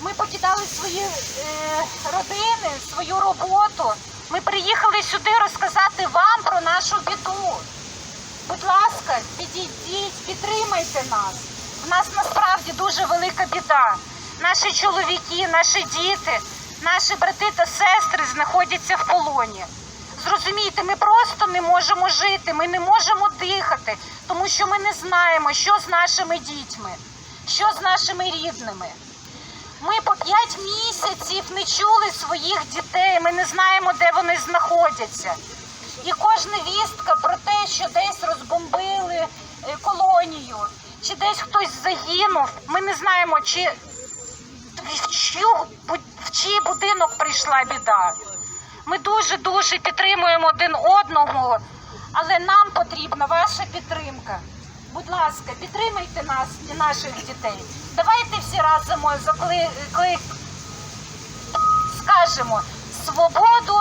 Ми покидали свої е, родини, свою роботу. Ми приїхали сюди розказати вам про нашу біду. Будь ласка, підійдіть, підтримайте нас. У нас насправді дуже велика біда. Наші чоловіки, наші діти, наші брати та сестри знаходяться в полоні. Зрозумійте, ми просто не можемо жити, ми не можемо дихати, тому що ми не знаємо, що з нашими дітьми, що з нашими рідними. Ми по 5 місяців не чули своїх дітей, ми не знаємо, де вони знаходяться. І кожна вістка про те, що десь розбомбили е, колонію, чи десь хтось загинув, ми не знаємо, чи в, чию, в чий будинок прийшла біда. Ми дуже-дуже підтримуємо один одного, але нам потрібна ваша підтримка. Будь ласка, підтримайте нас і наших дітей. Давайте всі разом закли... скажемо свободу.